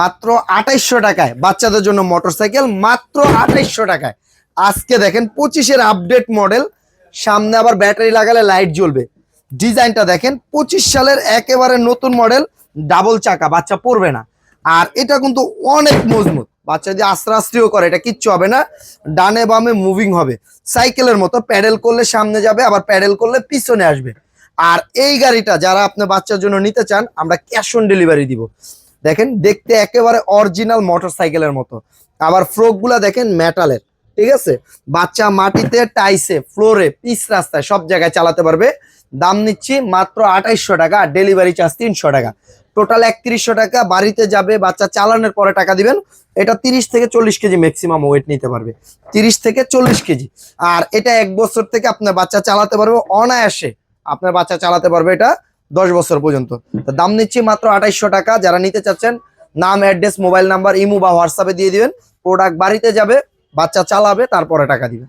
মাত্র আঠাইশশো টাকায়। বাচ্চাদের জন্য মোটরসাইকেল মাত্র আঠাইশশো টাকায়। আজকে দেখেন পঁচিশের আপডেট মডেল। সামনে আবার ব্যাটারি লাগালে লাইট জ্বলবে। ডিজাইনটা দেখেন, পঁচিশ সালের একেবারে নতুন মডেল, ডাবল চাকা, বাচ্চা পড়বে না। আর এটা কিন্তু অনেক মজবুত। বাচ্চা যদি আস্তেও করে, এটা কিচ্ছু হবে না। ডানে বামে মুভিং হবে। সাইকেলের মতো প্যাডেল করলে সামনে যাবে, আবার প্যাডেল করলে পিছনে আসবে। আর এই গাড়িটা যারা আপনার বাচ্চার জন্য নিতে চান, আমরা ক্যাশ অন ডেলিভারি দিব। দেখেন, দেখতে একেবারে অরিজিনাল মোটর সাইকেলের মতো। আবার ফ্রোকগুলা দেখেন মেটালের ঠিক আছে? বাচ্চা মাটিতে টাইসে ফ্লোরে পিস রাস্তায় সব জায়গায় চালাতে পারবে। দাম নিচ্ছি মাত্র আঠাইশশো টাকা আর ডেলিভারি চার্জ তিনশো টাকা। টোটাল একত্রিশশো টাকা, বাড়িতে যাবে, বাচ্চা চালানোর পরে টাকা দিবেন। এটা তিরিশ থেকে চল্লিশ কেজি ম্যাক্সিমাম ওয়েট নিতে পারবে। তিরিশ থেকে চল্লিশ কেজি। আর এটা এক বছর থেকে আপনার বাচ্চা চালাতে পারবে অনায়াসে। আপনার বাচ্চা চালাতে পারবে এটা দশ বছর পর্যন্ত। দাম নিচ্ছি মাত্র আঠাইশশো টাকা। যারা নিতে চাচ্ছেন, নাম অ্যাড্রেস মোবাইল নাম্বার ইমু বা হোয়াটসঅ্যাপে দিয়ে দিবেন। প্রোডাক্ট বাড়িতে যাবে, বাচ্চা চালাবে, তারপরে টাকা দিবে।